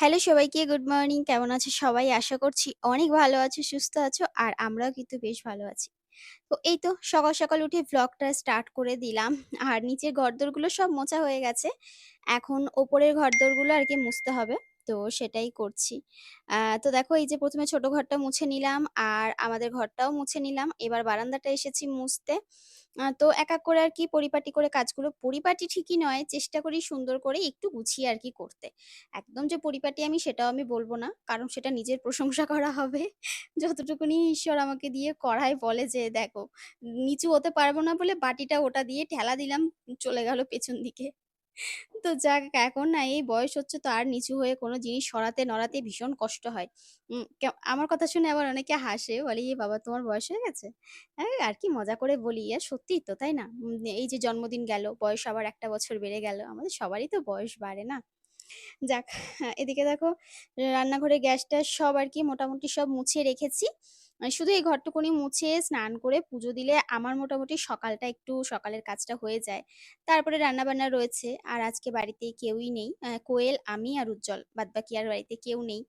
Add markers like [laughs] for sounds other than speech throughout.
Hello সবাইকে, good morning. কেমন আছো সবাই? আশা করছি অনেক ভালো আছো, সুস্থ আছো, আর আমরাও কিন্তু বেশ ভালো আছি। তো এই তো সকাল সকাল উঠে ভ্লগটা স্টার্ট করে দিলাম। আর নিচের ঘরদোরগুলো সব মোছা হয়ে গেছে। এখন ওপরের ঘরদোরগুলো আর কি মুছতে হবে, তো সেটাই করছি। তো দেখো এই যে প্রথমে ছোট ঘরটা মুছে নিলাম, আর আমাদের ঘরটাও মুছে নিলাম। এবার বারান্দাটা এসেছি মুছতে। তো এক এক করে আর কি পরিপাটি করে কাজগুলো, পরিপাটি ঠিকই নয়, চেষ্টা করি সুন্দর করে একটু গুছিয়ে আর কি করতে। একদম যে পরিপাটি আমি সেটাও আমি বলব না, কারণ সেটা নিজের প্রশংসা করা হবে। যতটুকুনি ঈশ্বর আমাকে দিয়ে করায় বলে যে, দেখো, নিচু হতে পারব না বলে বাটিটা ওটা দিয়ে ঠেলা দিলাম, চলে গেল পেছন দিকে। তো যাক এখন না এই বয়স হচ্ছে তো আর নিচু হয়ে কোনো জিনিস সরাতে নড়াতে ভীষণ কষ্ট হয়। উম, আমার কথা শুনে আবার অনেকে হাসে বলে এ বাবা তোমার বয়স হয়ে গেছে? হ্যাঁ আর কি মজা করে বলি আর সত্যি তো তাই না? এই যে জন্মদিন গেল বয়স আবার একটা বছর বেড়ে গেল আমাদের সবারই তো বয়স বাড়ে না? যাক হ্যাঁ, এদিকে দেখো রান্নাঘরে গ্যাস-ট্যাস সব আর কি মোটামুটি সব মুছে রেখেছি। শুধু এই ঘরটুকুনি মুছে স্নান করে পুজো দিলে আমার মোটামুটি সকালটা একটু সকালের কাজটা হয়ে যায়। তারপরে রান্নাবান্না রয়েছে। আর আজকে বাড়িতে কেউই নেই। কোয়েল, আমি আর উজ্জ্বল। বাদবাকি আর বাড়িতে কেউ নেই।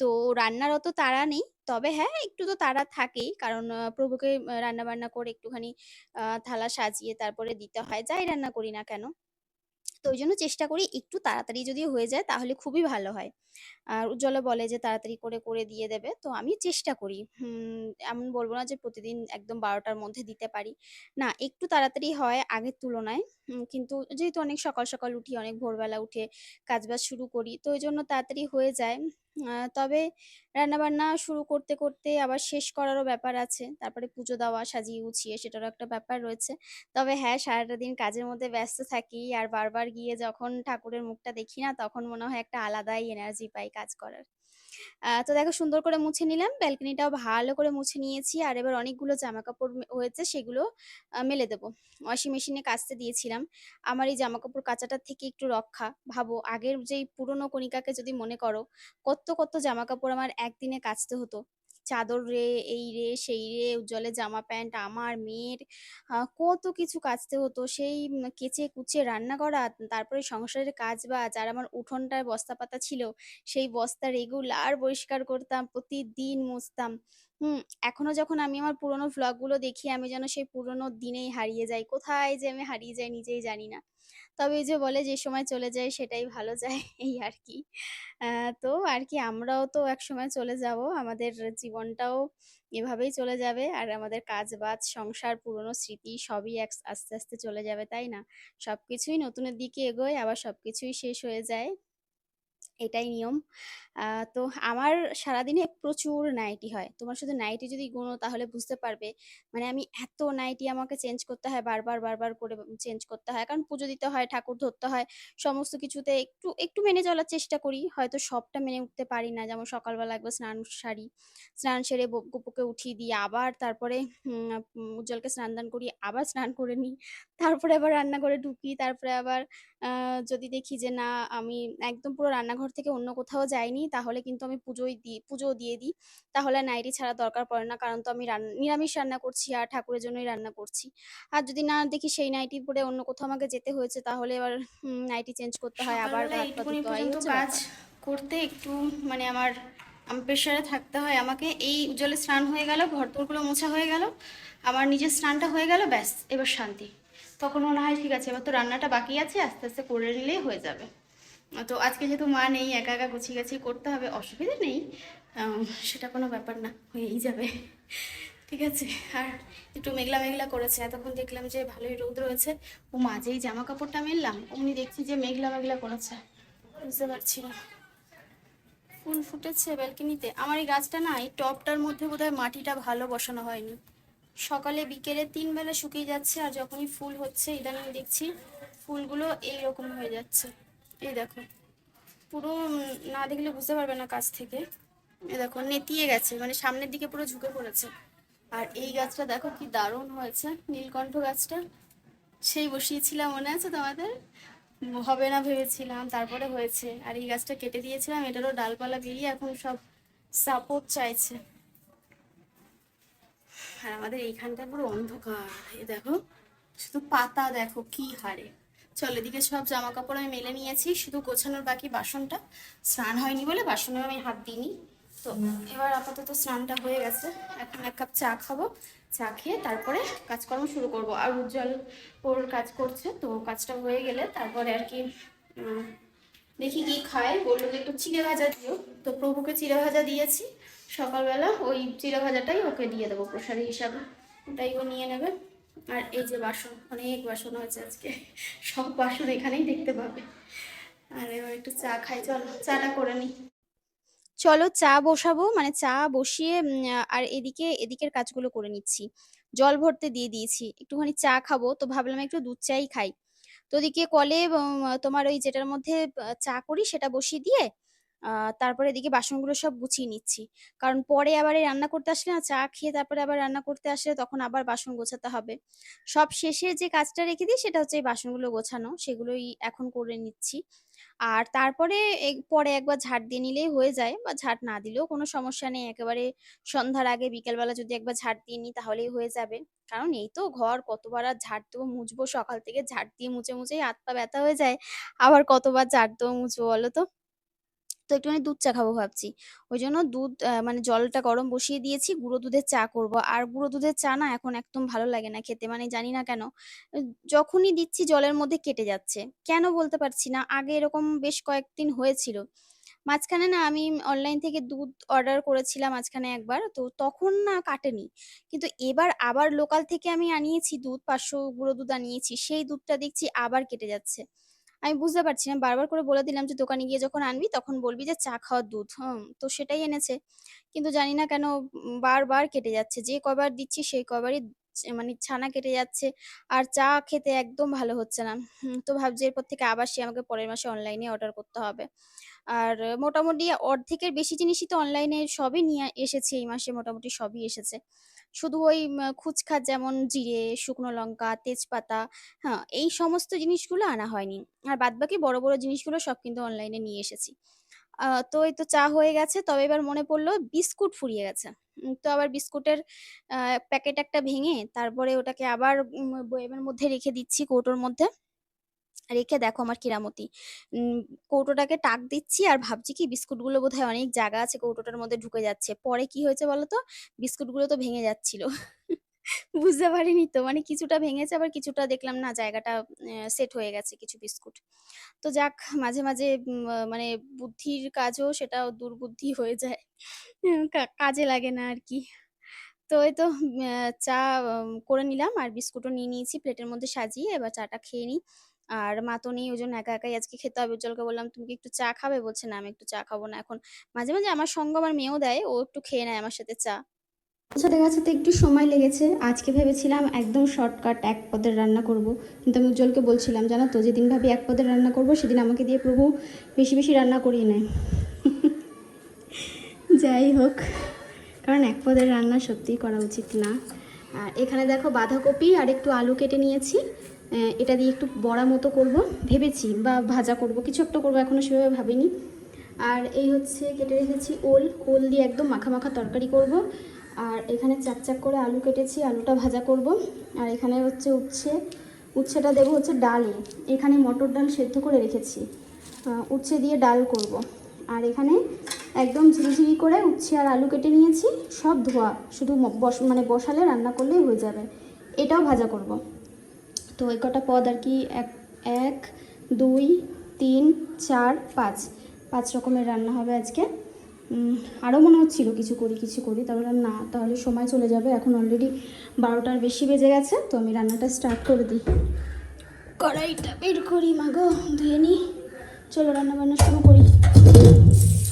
তো রান্নার অত তাড়া নেই। তবে হ্যাঁ, একটু তো তাড়া থাকেই। কারণ প্রভুকে আ রান্নাবান্না করে একটুখানি থালা সাজিয়ে তারপরে দিতে হয়। যাই রান্না করি না কেন। তো ওই জন্য চেষ্টা করি একটু তাড়াতাড়ি যদি হয়ে যায় তাহলে খুবই ভালো হয়। আর উজ্জ্বলও বলে যে তাড়াতাড়ি করে, করে দিয়ে দেবে। তো আমি চেষ্টা করি। এমন বলব না যে প্রতিদিন একদম বারোটার মধ্যে দিতে পারি। না, একটু তাড়াতাড়ি হয় আগের তুলনায়। কিন্তু যেহেতু অনেক সকাল, সকাল উঠি, অনেক ভোরবেলা উঠে কাজবাজ শুরু করি। তো ওই জন্য তাড়াতাড়ি হয়ে যায়। আ তবে রান্নাবান্না শুরু করতে, করতে আবার শেষ করারও ব্যাপার আছে। তারপরে পুজো দেওয়া, সাজিয়ে গুছিয়ে সেটারও একটা ব্যাপার রয়েছে। তবে হ্যাঁ, সারাটা দিন কাজের মধ্যে ব্যস্ত থাকি। আর বারবার গিয়ে যখন ঠাকুরের মুখটা দেখি না, তখন মনে হয় একটা আলাদাই এনার্জি পাই কাজ করার। তো দেখো সুন্দর করে মুছে নিলাম। ব্যালকনিটাও ভালো করে মুছে নিয়েছি। আর এবার অনেকগুলো জামা কাপড় হয়েছে সেগুলো মেলে দেবো ওয়াশিং মেশিনে কাচতে দিয়েছিলাম। আমার এই জামা কাপড় কাচাটার থেকে একটু রক্ষা। ভাবো আগের যেই পুরনো কণিকাকে যদি মনে করো, কত, কত জামা কাপড় আমার একদিনে কাচতে হতো। চাদর রে, এই রে, সেই রে, উজ্জ্বলের জামা প্যান্ট, আমার, মেয়ের কত কিছু কাচতে হতো। সেই কেচে-কুচে রান্না করা, তারপরে সংসারের কাজ-বাজ আর আমার উঠোনটায় বস্তা পাতা ছিল। সেই বস্তা রেগুলার পরিষ্কার করতাম, প্রতিদিন মুছতাম। হুম, এখনও যখন আমি আমার পুরোনো ভ্লগগুলো দেখি আমি যেন সেই পুরোনো দিনেই হারিয়ে যাই। কোথায় যে আমি হারিয়ে যাই নিজেই জানি না। তবে এই যে বলে যে সময় চলে যায় সেটাই ভালো যায় [laughs] এই আরকি। আ তো আর কি আমরাও তো একসময় চলে যাব। আমাদের জীবনটাও এভাবেই চলে যাবে। আর আমাদের কাজ-বাজ, সংসার, পুরনো স্মৃতি সবই একস আস্তে, আস্তে চলে যাবে, তাই না? সবকিছুই নতুনের দিকে এগোয় আবার সবকিছুই শেষ হয়ে যায়। এটাই নিয়ম। তো আমার সারাদিনে প্রচুর নাইটি হয়। তোমার শুধু নাইটি যদি গুনো তাহলে বুঝতে পারবে। মানে আমি এত নাইটি আমাকে চেঞ্জ করতে হয় বারবার, বারবার করে চেঞ্জ করতে হয়। কারণ পুজো দিতে হয়, ঠাকুর ধরতে হয়। সমস্ত কিছুতে একটু, একটু মেনে চলার চেষ্টা করি। হয়তো সবটা মেনে উঠতে পারি না। যেমন সকালবেলা একবার স্নান সারি। স্নান সেরে ব উঠিয়ে দিয়ে আবার তারপরে উজ্জ্বলকে স্নান-দান করি আবার স্নান করে নিই। তারপরে আবার রান্নাঘরে ঢুকি। তারপরে আবার আ যদি দেখি যে না আমি একদম পুরো রান্নাঘর থেকে অন্য কোথাও যাইনি, তাহলে কিন্তু আমি পুজোই দি পুজোও দিয়ে দিই। তাহলে নাইটি ছাড়ার দরকার পড়ে না। কারণ তো আমি রান নিরামিষ রান্না করছি আর ঠাকুরের জন্যই রান্না করছি। আর যদি না দেখি সেই নাইটি পরে অন্য কোথাও আমাকে যেতে হয়েছে তাহলে এবার হুম, নাইটি চেঞ্জ করতে হয়, আবার সকালবেলা হাত পা এইটুকুনি ধুতে হয়। এই পর্যন্ত হচ্ছে কাজ ব্যাপার। করতে একটু মানে আমার আম প্রেশারে থাকতে হয় আমাকে এই উজ্জ্বলের স্নান হয়ে গেল ঘরদোরগুলো মোছা হয়ে গেল আমার নিজের স্নানটা হয়ে গেল ব্যাস এবার শান্তি তখন মনে হয় ঠিক আছে, এবার তো রান্নাটা বাকি আছে, আস্তে আস্তে করে নিলেই হয়ে যাবে। তো আজকে যেহেতু মা নেই, একা একা গুছিয়ে গাছিয়ে করতে হবে, অসুবিধা নেই। সেটা কোনো ব্যাপার না, হয়েই যাবে। ঠিক আছে, আর একটু মেঘলা মেঘলা করেছে, এতক্ষণ দেখলাম যে ভালোই রোদ রয়েছে। ও মাঝেই জামা কাপড়টা মেললাম, অমনি দেখছি যে মেঘলা মেঘলা করেছে। বুঝতে পারছি না। ফুল ফুটেছে ব্যালকনিতে। আমার এই গাছটা না, এই টবটার মধ্যে বোধহয় মাটিটা ভালো বসানো হয়নি। সকালে বিকেলে তিন বেলা শুকিয়ে যাচ্ছে আর যখনই ফুল হচ্ছে, ইদানিং দেখছি ফুলগুলো এই রকম হয়ে যাচ্ছে। এই দেখো, পুরো না দেখলে বুঝতে পারবে না কাছ থেকে। এই দেখো, নেতিয়ে গেছে মানে সামনের দিকে পুরো ঝুঁকে পড়েছে। আর এই গাছটা দেখো কি দারুণ হয়েছে, নীলকণ্ঠ গাছটা। সেই বসিয়েছিলাম, মনে আছে তোমাদের? হবে না ভেবেছিলাম, তারপরে হয়েছে। আর এই গাছটা কেটে দিয়েছিলাম, এটারও ডালপালা বেরিয়ে এখন সব সাপোর্ট চাইছে। আর আমাদের এইখানটা পুরো অন্ধকার। দেখো, শুধু পাতা দেখো কি হারে। চল, এদিকে সব জামা কাপড় আমি মেলে নিয়েছি, শুধু গোছানোর বাকি বাসনটা। স্নান হয়নি বলে বাসনে আমি হাত দিইনি। তো এবার আপাতত স্নানটা হয়ে গেছে। এখন এক কাপ চা খাব, চা খেয়ে তারপরে কাজকর্ম শুরু করব। আর উজ্জ্বল ওর কাজ করছে, তো কাজটা হয়ে গেলে তারপরে আর কি দেখি কি খায়। বলল যে একটু চিড়ে ভাজা দিও। তো প্রভুকে চিড়ে ভাজা দিয়েছি। সকালবেলা ওই চিড়ে ভাজাটাই ওকে দিয়ে দেবো প্রসাদী হিসাবে। ওটাই ও নিয়ে নেবে। আর এই যে বাসন অনেক বাসন হয়েছে আজকে। সব বাসন এখানেই দেখতে পাবে। আর এবার একটু চা খাই চলো। চাটা করে নিই চলো চা বসাবো মানে চা বসিয়ে আর এদিকে এদিকের কাজগুলো করে নিচ্ছি। জল ভরতে দিয়ে দিয়েছি। একটুখানি চা খাব তো ভাবলাম একটু দুধ চাই খাই। তো ওদিকে কলে তোমার ওই যেটার মধ্যে চা করি সেটা বসিয়ে দিয়ে তারপরে এদিকে বাসনগুলো সব গুছিয়ে নিচ্ছি। কারণ পরে আবার এই রান্না করতে আসলে না চা খেয়ে তারপরে আবার রান্না করতে আসলে তখন আবার বাসন গোছাতে হবে। সব শেষে যে কাজটা রেখে দিই সেটা হচ্ছে এই বাসনগুলো গোছানো, সেগুলোই এখন করে নিচ্ছি। আর তারপরে পরে একবার ঝাঁট দিয়ে নিলেই হয়ে যায় বা ঝাঁট না দিলেও কোনো সমস্যা নেই। একেবারে সন্ধ্যার আগে বিকেলবেলা যদি একবার ঝাঁট দিয়ে নিই তাহলেই হয়ে যাবে। কারণ এই তো ঘর, কতবার আর ঝাঁট দেবো, মুছবো, সকাল থেকে ঝাঁট দিয়ে মুছে মুছেই হাত পা ব্যথা হয়ে যায়। আবার কতবার ঝাড় দেবো, মুছবো বলো তো? তো একটুখানি দুধ চা খাব ভাবছি। ওই জন্য দুধ মানে জলটা গরম বসিয়ে দিয়েছি, গুঁড়ো দুধের চা করব। আর গুঁড়ো দুধের চা না এখন একদম ভালো লাগে না খেতে মানে জানি না কেন যখনই দিচ্ছি জলের মধ্যে কেটে যাচ্ছে। কেন বলতে পারছি না, আগে এরকম বেশ কয়েকদিন হয়েছিল। মাঝখানে না আমি অনলাইন থেকে দুধ অর্ডার করেছিলাম মাঝখানে একবার, তো তখন না কাটেনি। কিন্তু এবার আবার লোকাল থেকে আমি আনিয়েছি দুধ, পাঁচশো গুঁড়ো দুধ আনিয়েছি, সেই দুধটা দেখছি আবার কেটে যাচ্ছে। আমি বুঝতে পারছি না। বারবার করে বলে দিলাম যে, দোকানে গিয়ে যখন আনবি, তখন বলবি যে, চা খাওয়ার দুধ। হম, তো সেটাই এনেছে। কিন্তু জানি না কেন বারবার কেটে যাচ্ছে। যে কবার দিচ্ছি, সেই কবারই মানে ছানা কেটে যাচ্ছে। আর চা খেতে একদম ভালো হচ্ছে না। তো ভাবছি এরপর থেকে আবার সে আমাকে পরের মাসে অনলাইনে অর্ডার করতে হবে। আর মোটামুটি অর্ধেকের বেশি জিনিসই তো অনলাইনে সবই নিয়ে এসেছে এই মাসে মোটামুটি সবই এসেছে। শুধু ওই উম, খুচখাচ যেমন জিরে শুকনো লঙ্কা তেজপাতা হ্যাঁ এই সমস্ত জিনিসগুলো আনা হয়নি। আর বাদবাকি বড় বড় জিনিসগুলো সব কিন্তু অনলাইনে নিয়ে এসেছি। তো এই তো চা হয়ে গেছে। তবে এবার মনে পড়ল বিস্কুট ফুরিয়ে গেছে। তো আবার বিস্কুটের প্যাকেট একটা ভেঙে তারপরে ওটাকে আবার বয়ামের মধ্যে রেখে দিচ্ছি কৌটোর মধ্যে। রেখে দেখো আমার কিরামতি। কৌটোটাকে টাক দিচ্ছি আর ভাবছি কি বিস্কুটগুলো বোধহয় অনেক জায়গা আছে কৌটোটার মধ্যে ঢুকে যাচ্ছে। পরে কি হয়েছে বলো তো? বিস্কুটগুলো তো ভেঙে যাচ্ছিল। বুঝতে পারিনি তো। মানে কিছুটা ভেঙেছে, আবার কিছুটা দেখলাম না, জায়গাটা সেট হয়ে গেছে কিছু বিস্কুট। তো যাক, মাঝে মাঝে মানে বুদ্ধির কাজও সেটাও দুর্বুদ্ধি হয়ে যায়। কাজে লাগে না আর কি। তো এই তো চা করে নিলাম আর বিস্কুটও নিয়ে নিয়েছি, প্লেটের মধ্যে সাজিয়ে এবার চাটা খেয়ে নিই। আর মা তো নেই, ওই জন্য একা একাই আজকে খেতে হবে। উজ্জ্বলকে বললাম, তুমি কি একটু চা খাবে? বলছে, না, আমি একটু চা খাব না এখন। মাঝে মাঝে আমার সঙ্গ আমার মেয়েও দেয়, ও একটু খেয়ে নেয় আমার সাথে চা। সাথে গাছাতে একটু সময় লেগেছে। আজকে ভেবেছিলাম একদম শর্টকাট এক পদের রান্না করব। কিন্তু আমি উজ্জ্বলকে বলছিলাম, জানো তো, যেদিন ভাবি এক পদের রান্না করব, সেদিন আমাকে দিয়ে প্রভু বেশি বেশি রান্না করিয়ে নেয়। [laughs] যাই হোক, কারণ এক পদের রান্না সত্যিই করা উচিত না। আর এখানে দেখো বাঁধাকপি আর একটু আলু কেটে নিয়েছি। এটা দিয়ে একটু বড়া মতো করব। ভেবেছি বা ভাজা করব, কিছু একটা করব এখনও সেভাবে ভাবিনি। আর এই হচ্ছে কেটে রেখেছি ওল। ওল দিয়ে একদম মাখা মাখা তরকারি করব। আর এখানে চাক চাক করে আলু কেটেছি, আলুটা ভাজা করব। আর এখানে হচ্ছে উচ্ছে, উচ্ছেটা দেবো হচ্ছে ডালে এখানে মটর ডাল সেদ্ধ করে রেখেছি। উচ্ছে দিয়ে ডাল করব। আর এখানে একদম ঝিরিঝিরি করে উচ্ছে আর আলু কেটে নিয়েছি। সব ধোয়া, শুধু বস মানে বসালে রান্না করলেই হয়ে যাবে। এটাও ভাজা করব। তো এই কটা পদ আর কি, এক এক, দুই, তিন, চার, পাঁচ। পাঁচ রকমের রান্না হবে আজকে। আরও মনে হচ্ছিল কিছু করি কিছু করি। বললাম, না, তাহলে সময় চলে যাবে। এখন অলরেডি বারোটার বেশি বেজে গেছে, তো আমি রান্নাটা স্টার্ট করে দিই। কড়াইটা বের করি মাগো ধুয়ে নিই। চলো রান্না বান্না শুরু করি।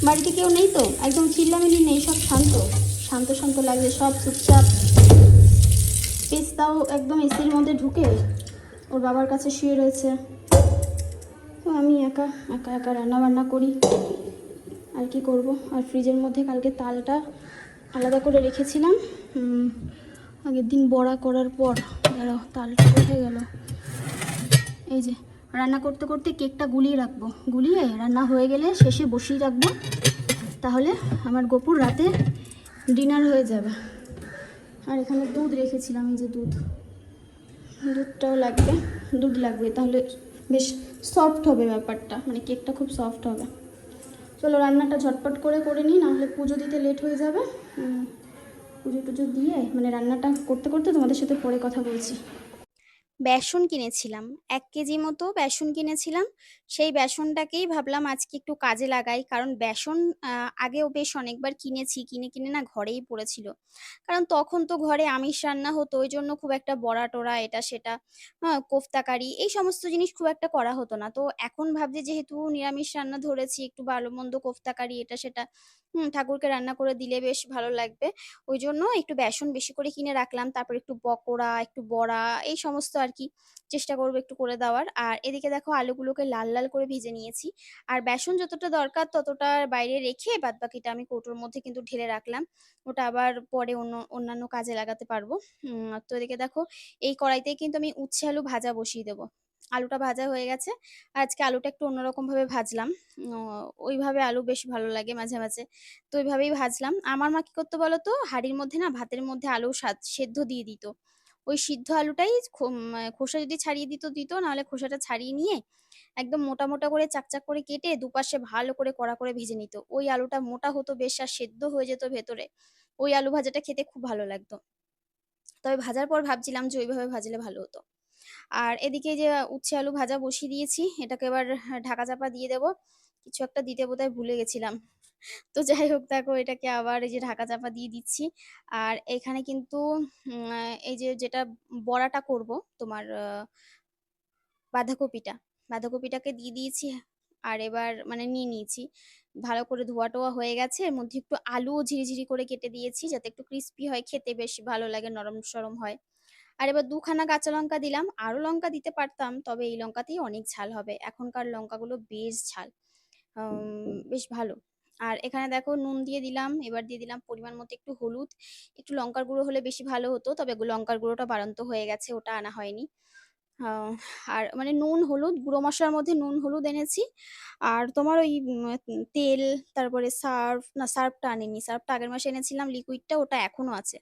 বাড়িতে কেউ নেই তো? একদম চিল্লামিলি নেই, সব শান্ত। শান্ত শান্ত লাগছে, সব চুপচাপ। পেস্তাও একদম এসির মধ্যে ঢুকে ওর বাবার কাছে শুয়ে রয়েছে। আমি একা একা একা রান্না বান্না করি। আর কি করব? আর ফ্রিজের মধ্যে কালকে তালটা আলাদা করে রেখেছিলাম। আগের দিন বড়া করার পর দাঁড়াও, তালটা কোথায় গেল। এই যে, রান্না করতে করতে কেকটা গুলিয়ে রাখব। গুলিয়ে রান্না হয়ে গেলে শেষে বসিয়ে রাখব। তাহলে আমার গোপুর রাতে ডিনার হয়ে যাবে। আর এখানে দুধ রেখেছিলাম, এই যে দুধ। দুধটাও লাগবে, দুধ লাগবে। তাহলে বেশ সফট হবে ব্যাপারটা মানে কেকটা খুব সফট হবে। চলো রান্নাটা ঝটপট করে করে নিই, নাহলে পুজো দিতে লেট হয়ে যাবে। পুজো টুজো দিয়ে মানে রান্নাটা করতে করতে তোমাদের সাথে পরে কথা বলছি। বেসন কিনেছিলাম। এক কেজি মতো বেসন কিনেছিলাম। সেই বেসনটাকেই ভাবলাম আজকে একটু কাজে লাগাই। কারণ বেসন আগেও বেশ অনেকবার কিনেছি। কিনে কিনে না ঘরেই পড়েছিল। কারণ তখন তো ঘরে আমিষ রান্না হতো। ওই জন্য খুব একটা বড়া টোড়া এটা, সেটা হ্যাঁ কোফতা কারি এই সমস্ত জিনিস খুব একটা করা হতো না। তো এখন ভাবছি যেহেতু নিরামিষ রান্না ধরেছি, একটু ভালো মন্দ কোফতা কারি এটা, সেটা হুম, ঠাকুরকে রান্না করে দিলে বেশ ভালো লাগবে। ওই জন্য একটু বেসন বেশি করে কিনে রাখলাম, তারপর একটু পকোড়া, একটু বড়া, এই সমস্ত আর কি চেষ্টা করব একটু করে দেওয়ার। আর এদিকে দেখো আলুগুলোকে লাল লাল করে ভেজে নিয়েছি। আর বেসন যতটা দরকার ততটা বাইরে রেখে বাদ বাকিটা আমি কৌটোর মধ্যে কিন্তু ঢেলে রাখলাম। ওটা আবার পরে অন্য, অন্যান্য কাজে লাগাতে পারব। তো এদিকে দেখো এই কড়াইতে কিন্তু আমি উচ্ছে আলু ভাজা বসিয়ে দেবো। আলুটা ভাজা হয়ে গেছে। আজকে আলুটা একটু অন্যরকম ভাবে ভাজলাম ওইভাবে আলু বেশ ভালো লাগে মাঝে মাঝে। তো ওইভাবেই ভাজলাম। আমার মা কি করতো বলো তো হাঁড়ির মধ্যে না, ভাতের মধ্যে আলু সাদ- সেদ্ধ দিয়ে দিত। ওই সিদ্ধ আলুটাই খোসা যদি ছাড়িয়ে দিত দিত। নাহলে খোসাটা ছাড়িয়ে নিয়ে একদম মোটা মোটা করে চাকচাক করে কেটে দুপাশে ভালো করে কড়া করে ভেজে নিত। ওই আলুটা মোটা হতো বেশ আর সেদ্ধ হয়ে যেত ভেতরে। ওই আলু ভাজাটা খেতে খুব ভালো লাগতো। তবে ভাজার পর ভাবছিলাম যে ওইভাবে ভাজলে ভালো হতো। আর এদিকে যে উচ্ছে আলু ভাজা বসিয়ে দিয়েছি, এটাকে এবার ঢাকা চাপা দিয়ে দেবো। কিছু একটা দিতে বোধহয় ভুলে গেছিলাম। তো যাই হোক, দেখো এটাকে আবার এই যে ঢাকা চাপা দিয়ে দিচ্ছি। আর এখানে কিন্তু এই যে যেটা বড়াটা করব, তোমার বাঁধাকপিটা। বাঁধাকপিটাকে দিয়ে দিয়েছি আর এবার মানে নিয়ে নিয়েছি। ভালো করে ধোয়া টোয়া হয়ে গেছে। এর মধ্যে একটু আলুও ঝিরিঝিরি করে কেটে দিয়েছি, যাতে একটু ক্রিস্পি হয়, খেতে বেশ ভালো লাগে, নরম সরম হয়। আর এবার দুখানা কাঁচা লঙ্কা দিলাম। আরও লঙ্কা দিতে পারতাম, তবে এই লঙ্কাতেই অনেক ঝাল হবে। এখনকার লঙ্কাগুলো বেশ ঝাল। বেশ ভালো। আর এখানে দেখো নুন দিয়ে দিলাম, এবার দিয়ে দিলাম পরিমাণ মতো একটু হলুদ। একটু লঙ্কার গুঁড়ো হলে বেশি ভালো হতো, তবে লঙ্কার গুঁড়োটা বাড়ন্ত হয়ে গেছে, ওটা আনা হয়নি। আর মানে নুন হলুদ, গুঁড়ো মশলার মধ্যে নুন হলুদ এনেছি। আর তোমার ওই তেল, তারপরে সার্ফ, না, সার্ফটা আনিনি। সার্ফটা আগের মাসে এনেছিলাম, লিকুইডটা ওটা এখনও আছে।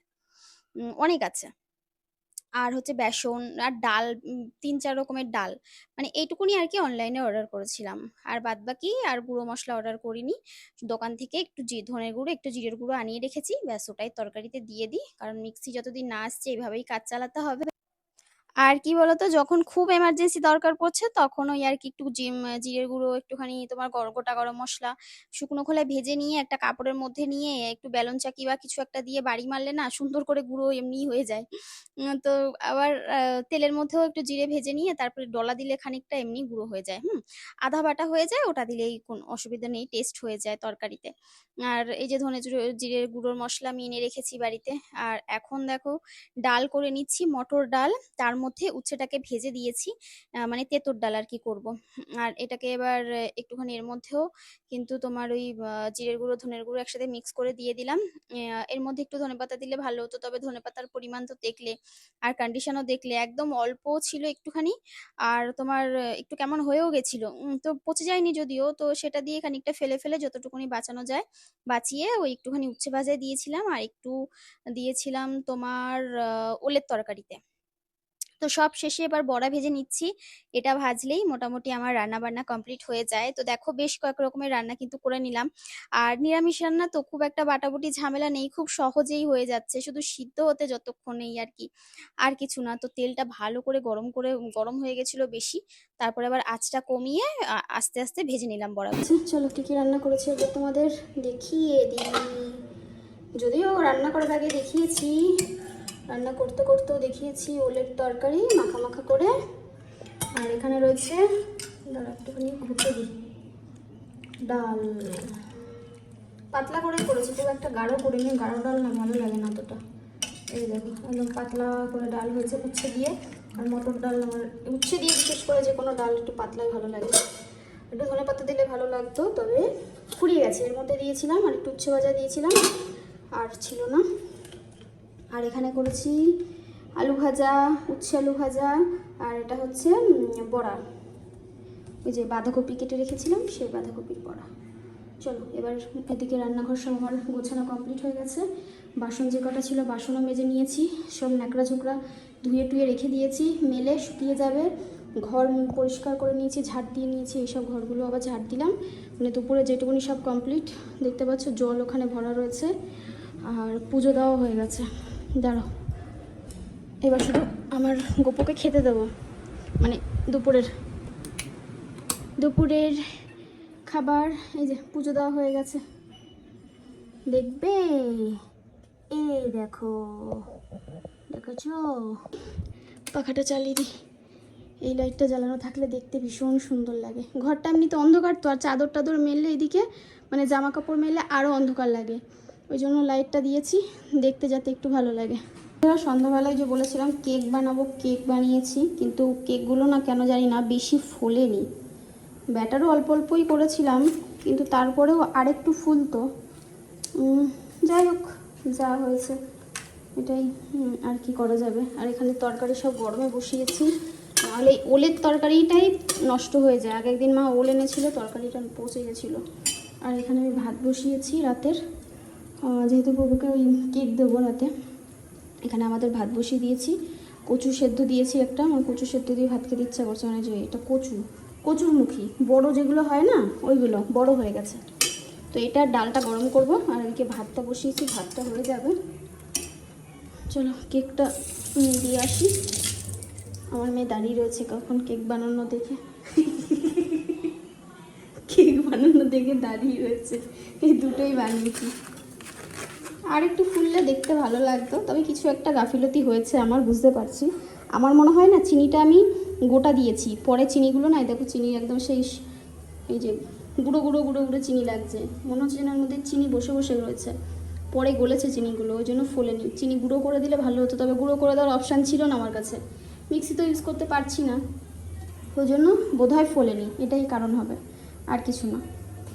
অনেক আছে। আর হচ্ছে বেসন আর ডাল তিন চার রকমের ডাল। মানে এইটুকুনি আর কি অনলাইনে অর্ডার করেছিলাম। আর বাদ বাকি আর গুঁড়ো মশলা অর্ডার করিনি। দোকান থেকে একটু জি, ধনের গুঁড়ো, একটু জিরের গুঁড়ো আনিয়ে রেখেছি। ব্যাস ওটাই তরকারিতে দিয়ে দিই। কারণ মিক্সি যতদিন না আসছে এইভাবেই কাজ চালাতে হবে। আর কি বলতো, যখন খুব এমার্জেন্সি দরকার পড়ছে, তখন ওই আর কি একটু জিম জিরের গুঁড়ো, একটুখানি তোমার গর- গোটা গরম মশলা, শুকনো খোলায় ভেজে নিয়ে একটা কাপড়ের মধ্যে নিয়ে একটু বেলন চাকি বা কিছু একটা দিয়ে বাড়ি মারলে না সুন্দর করে গুঁড়ো এমনিই হয়ে যায়। তো আবার তেলের মধ্যেও একটু জিরে ভেজে নিয়ে তারপরে ডলা দিলে খানিকটা এমনি গুঁড়ো হয়ে যায়, হুম? আধা বাটা হয়ে যায়, ওটা দিলেই কোনো অসুবিধা নেই টেস্ট হয়ে যায় তরকারিতে। আর এই যে ধনে জিরে- জিরের গুঁড়োর মশলা আমি এনে রেখেছি বাড়িতে। আর এখন দেখো, ডাল করে নিচ্ছি, মটর ডাল। তার মধ্যে উচ্ছেটাকে ভেজে দিয়েছি মানে তেঁতুর ডাল আর কি করব। আর এটাকে এবার একটুখানি এর মধ্যেও কিন্তু তোমার ওই জিরের গুঁড়ো, ধনের গুঁড়ো একসাথে মিক্স করে দিয়ে দিলাম। এর মধ্যে একটু ধনেপাতা দিলে ভালো হতো, তবে ধনেপাতার পরিমাণ তো দেখলে আর কন্ডিশনও দেখলে। একদম অল্প ছিল একটুখানি, আর তোমার একটু কেমন হয়েও গেছিল। তো পচে যায়নি যদিও, তো সেটা দিয়ে খানিকটা ফেলে ফেলে যতটুকুনি বাঁচানো যায় বাঁচিয়ে ওই একটুখানি উচ্ছে ভাজায় দিয়েছিলাম আর একটু দিয়েছিলাম তোমার ওলের তরকারিতে। তো সব শেষে এবার বড়া ভেজে নিচ্ছি। এটা ভাজলেই মোটামুটি আমার রান্না বান্না কমপ্লিট হয়ে যায়। তো দেখো বেশ কয়েক রকমের রান্না কিন্তু করে নিলাম। আর নিরামিষ রান্না তো খুব একটা বাটাবুটি ঝামেলা নেই, খুব সহজেই হয়ে যাচ্ছে। শুধু সিদ্ধ হতে যতক্ষণ নেই আর কি, আর কিছু না। তো তেলটা ভালো করে গরম করে, গরম হয়ে গেছিল বেশি, তারপরে আবার আঁচটা কমিয়ে আস্তে আস্তে ভেজে নিলাম বড়া চলো কী কী রান্না করেছি এবার তোমাদের দেখিয়ে দিই। যদিও রান্না করার আগে দেখিয়েছি রান্না করতে করতেও দেখিয়েছি ওলের তরকারি মাখা মাখা করে। আর এখানে রয়েছে একটুখানি, ঘুরতে ডাল। পাতলা করে করেছি, খুব একটা গাঢ় করিনি, গাঢ় ডাল না, ভালো লাগে না অতটা। এই দেখো, একদম পাতলা করে ডাল হয়েছে উচ্ছে দিয়ে। আর মটর ডাল আমার, উচ্ছে দিয়ে বিশেষ করে যে কোনো ডাল একটু পাতলাই ভালো লাগে। একটু ধনে পাতা দিলে ভালো লাগতো, তবে ফুরিয়ে গেছে। এর মধ্যে দিয়েছিলাম, আর একটু উচ্ছে ভাজা দিয়েছিলাম, আর ছিল না। আর এখানে করেছি আলু ভাজা, উচ্ছে আলু ভাজা, আর এটা হচ্ছে বড়া। ওই যে বাঁধাকপি কেটে রেখেছিলাম, সেই বাঁধাকপির বড়া। চলো, এবার এদিকে রান্নাঘর সব আমার গোছানো কমপ্লিট হয়ে গেছে। বাসন যে কটা ছিল, বাসনও মেজে নিয়েছি। সব ন্যাকড়া ঝুকড়া ধুয়ে টুয়ে রেখে দিয়েছি। মেলে শুকিয়ে যাবে। ঘর পরিষ্কার করে নিয়েছি, ঝাড় দিয়ে নিয়েছি, এইসব ঘরগুলো আবার ঝাড় দিলাম। মানে দুপুরে যেটুকুনি সব কমপ্লিট, দেখতে পাচ্ছ জল ওখানে ভরা রয়েছে। আর পুজো দেওয়া হয়ে গেছে। দাঁড়াও। এবার শুধু আমার গোপুকে খেতে দেবো। মানে দুপুরের। দুপুরের খাবার, এই যে পুজো দেওয়া হয়ে গেছে। দেখবে? এই দেখো। দেখেছ? পাখাটা চালিয়ে দিই। এই লাইটটা জ্বালানো থাকলে দেখতে ভীষণ সুন্দর লাগে। ঘরটা এমনিতে অন্ধকার তো, আর চাদর টাদর মেললে এদিকে মানে জামা কাপড় মেললে আরও অন্ধকার লাগে। ওই জন্য লাইটটা দিয়েছি, দেখতে যাতে একটু ভালো লাগে। সন্ধ্যাবেলায় যে বলেছিলাম কেক বানাবো কেক বানিয়েছি, কিন্তু কেকগুলো না কেন জানি না, বেশি ফোলেনি। ব্যাটারও অল্প অল্পই করেছিলাম, কিন্তু তারপরেও আরেকটু ফুলতো। যাই হোক, যা হয়েছে, এটাই আর কি করা যাবে। আর এখানে তরকারি সব গরমে বসিয়েছি, নাহলে ওলের তরকারিটাই নষ্ট হয়ে যায়। আগে একদিন মা ওল এনেছিল, তরকারিটা পচে গেছিল। আর এখানে আমি ভাত বসিয়েছি রাতের। যেহেতু প্রভুকে ওই কেক দেবো রাতে, এখানে আমাদের ভাত বসিয়ে দিয়েছি। কচু সেদ্ধ দিয়েছি একটা, আমার কচু সেদ্ধ দিয়ে ভাত খেতে ইচ্ছা করছে মানে যে এটা কচু, কচুরমুখী, বড় যেগুলো হয় না, ওইগুলো, বড় হয়ে গেছে। তো এটা ডালটা গরম করব, আর এদিকে ভাতটা বসিয়েছি, ভাতটা হয়ে যাবে। চলো, কেকটা দিয়ে আসি। আমার মেয়ে দাঁড়িয়ে রয়েছে কখন কেক বানানো দেখে। [laughs] কেক বানানো দেখে দাঁড়িয়ে রয়েছে। এই দুটোই বানিয়েছি। আর একটু ফুললে দেখতে ভালো লাগতো, তবে কিছু একটা গাফিলতি হয়েছে আমার, বুঝতে পারছি। আমার মনে হয় না চিনিটা আমি গোটা দিয়েছি, পরে চিনিগুলো না দেখো চিনি একদম সেই এই যে গুঁড়ো গুঁড়ো গুঁড়ো গুঁড়ো চিনি লাগছে। মনে হচ্ছে যেন মধ্যে চিনি বসে বসে রয়েছে। পরে গলেছে চিনিগুলো, ওই জন্য ফোলেনি। চিনি গুঁড়ো করে দিলে ভালো হতো, তবে গুঁড়ো করে দেওয়ার অপশান ছিল না আমার কাছে। মিক্সি তো ইউজ করতে পারছি না। ওই জন্য বোধহয় ফোলেনি, এটাই কারণ হবে, আর কিছু না।